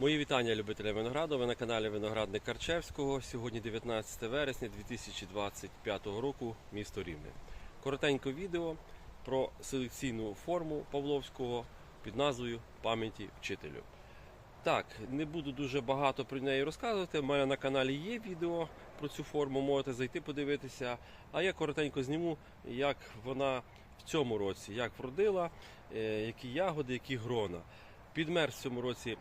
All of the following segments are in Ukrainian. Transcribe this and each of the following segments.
Мої вітання любителям винограду. Ви на каналі Виноградник Карчевського. Сьогодні 19 вересня 2025 року, місто Рівне. Коротеньке відео про селекційну форму Павловського під назвою Пам'яті вчителю. Так, не буду дуже багато про неї розказувати. У мене на каналі є відео про цю форму, можете зайти подивитися. А я коротенько зніму, як вона в цьому році, як вродила, е, які ягоди, які грона. Підмер в цьому році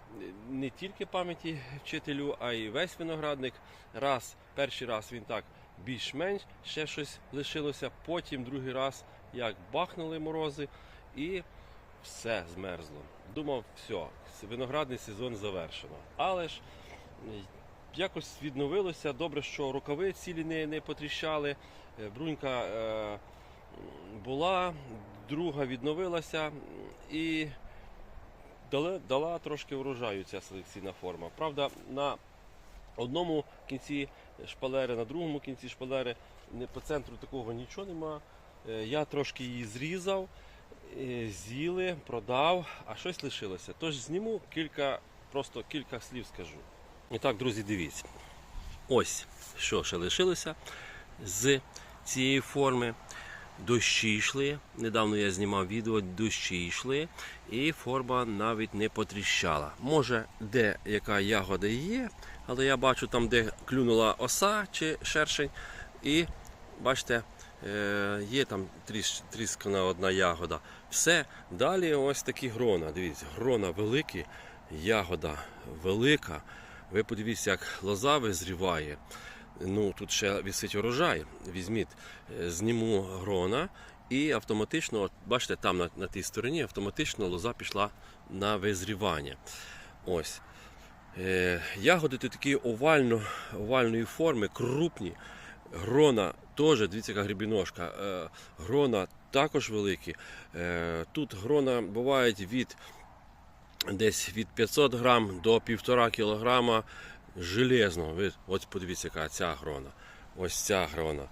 не тільки пам'яті вчителю, а й весь виноградник. Раз, перший раз він так більш-менш ще щось лишилося. Потім другий раз як бахнули морози і все змерзло. Думав, все, виноградний сезон завершено. Але ж якось відновилося. Добре, що рукави цілі не, не потріщали. Е, Брунька е, була, друга відновилася і дала, дала трошки врожаю ця селекційна форма. Правда, на одному кінці шпалери, на другому кінці шпалери по центру такого нічого нема. Е, Я трошки її зрізав, е, з'їли, продав, а щось лишилося. Тож зніму кілька, просто кілька слів скажу. І так, друзі, дивіться. Ось що ще лишилося з цієї форми. Дощі йшли. Недавно я знімав відео, дощі йшли, і форма навіть не потріщала. Може, де яка ягода є, але я бачу там, де клюнула оса чи шершень, і бачите, е, є там тріс- тріскана одна ягода. Все. Далі ось такі грона. Дивіться, грона великі, ягода велика. Ви подивіться, як лоза визріває. Ну, тут ще висить урожай. Візьміть, е, зніму грона і автоматично, от бачите, там на, на тій стороні автоматично лоза пішла на визрівання. Ось. Е, ягоди тут такі овально, овальної форми, крупні. Грона теж, дивіться, яка грібіножка. Е, грона також великі. Е, тут грона бувають від десь від 500 грам до 1,5 кілограма железно. Ви ось подивіться, яка ця грона. Ось ця грона.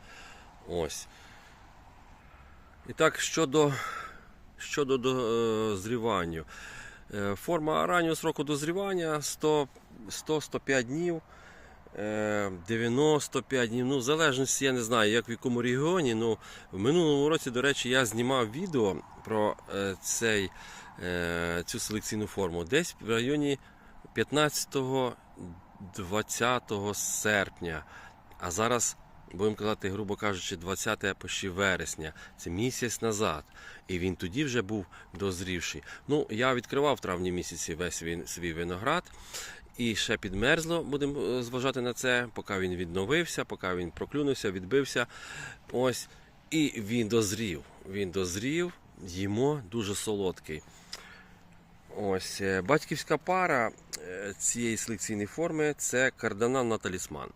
Ось. І так, щодо, щодо до, е. Е, форма раннього сроку дозрівання 100 100-105 днів. е, 95 днів. Ну, в залежності, я не знаю, як в якому регіоні. Ну, в минулому році, до речі, я знімав відео про е, цей, е, цю селекційну форму. Десь в районі 15-20 серпня. А зараз, будемо казати, грубо кажучи, 20 почти вересня. Це місяць назад. І він тоді вже був дозрівший. Ну, я відкривав в травні місяці весь свій виноград. І ще підмерзло, будемо е, зважати на це, поки він відновився, поки він проклюнувся, відбився. Ось. І він дозрів. Він дозрів, їмо дуже солодкий. Ось е, батьківська пара цієї селекційної форми це карданан на талісман.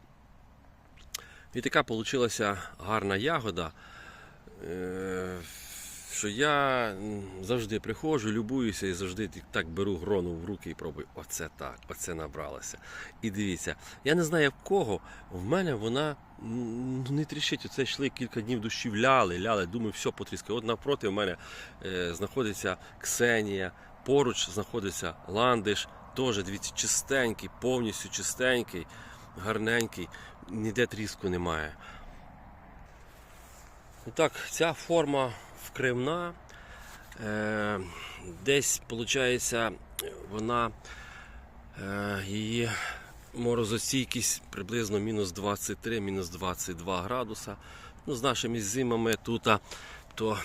І така вийшла гарна ягода, е, що я завжди приходжу, любуюся і завжди так беру грону в руки і пробую. Оце так, оце набралося. І дивіться, я не знаю в кого, в мене вона ну, не тріщить. Оце йшли кілька днів дощів, ляли, ляли. Думаю, все потріскає. От навпроти в мене е, знаходиться Ксенія, поруч знаходиться ландиш. Теж, дивіться, чистенький, повністю чистенький, гарненький, ніде тріску немає. Так, ця форма вкривна. Е, десь, виходить, вона е, її морозостійкість приблизно мінус 23, мінус 22 градуса. Ну, з нашими зимами тут, то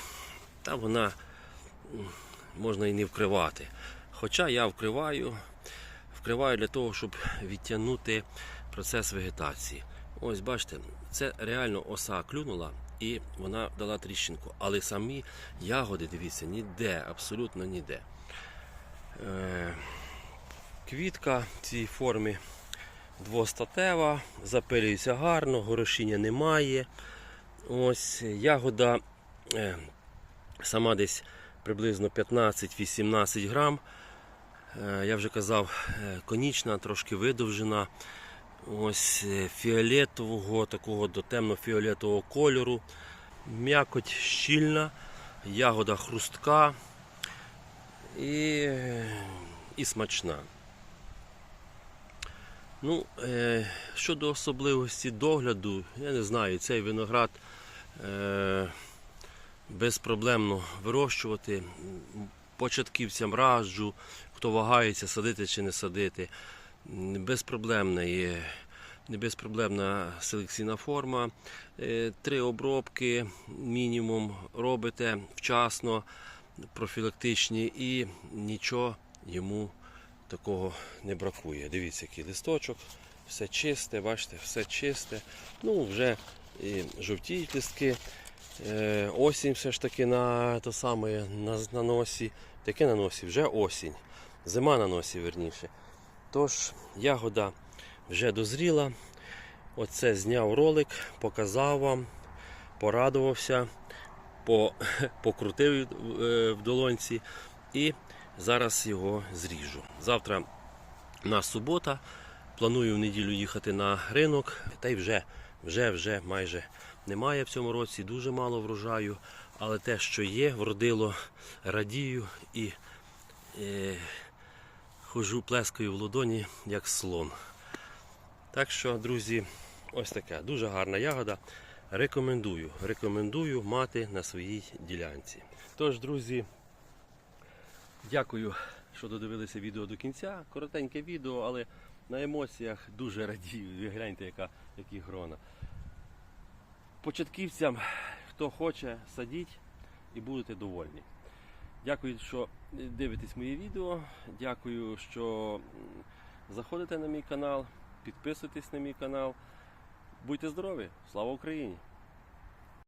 та вона можна і не вкривати. Хоча я вкриваю, вкриваю для того, щоб відтягнути процес вегетації. Ось бачите, це реально оса клюнула і вона дала тріщинку. Але самі ягоди, дивіться, ніде, абсолютно ніде. Е, квітка в цій формі двостатева, запилюється гарно, горошіння немає. Ось ягода е, сама десь приблизно 15-18 грам. Е, Я вже казав, е, конічна, трошки видовжена. Ось е, фіолетового, такого до темно-фіолетового кольору. М'якоть щільна, ягода хрустка і, і смачна. Ну, щодо особливості догляду, я не знаю, цей виноград безпроблемно вирощувати. Початківцям раджу, хто вагається, садити чи не садити. Безпроблемна є. Безпроблемна селекційна форма. Е, Три обробки мінімум робите вчасно, профілактичні і нічого йому такого не бракує. Дивіться, який листочок, все чисте, бачите, все чисте. Ну, вже і жовтіють листки. Е, Осінь все ж таки на то саме на, на носі. Таке на носі, вже осінь. Зима на носі, верніше. Тож, ягода вже дозріла. Оце зняв ролик, показав вам, порадувався, по, покрутив е, в долонці і зараз його зріжу. Завтра у нас субота. Планую в неділю їхати на ринок, та й вже, вже, вже майже немає в цьому році, дуже мало врожаю, але те, що є, вродило, радію і е, хожу плескаю в ладоні, як слон. Так що, друзі, ось таке дуже гарна ягода. Рекомендую, рекомендую мати на своїй ділянці. Тож, друзі, дякую, що додивилися відео до кінця. Коротеньке відео, але на емоціях дуже радію. Ви гляньте, яка, які грона. Початківцям, хто хоче, садіть і будете довольні. Дякую, що дивитесь мої відео. Дякую, що заходите на мій канал, підписуйтесь на мій канал. Будьте здорові! Слава Україні!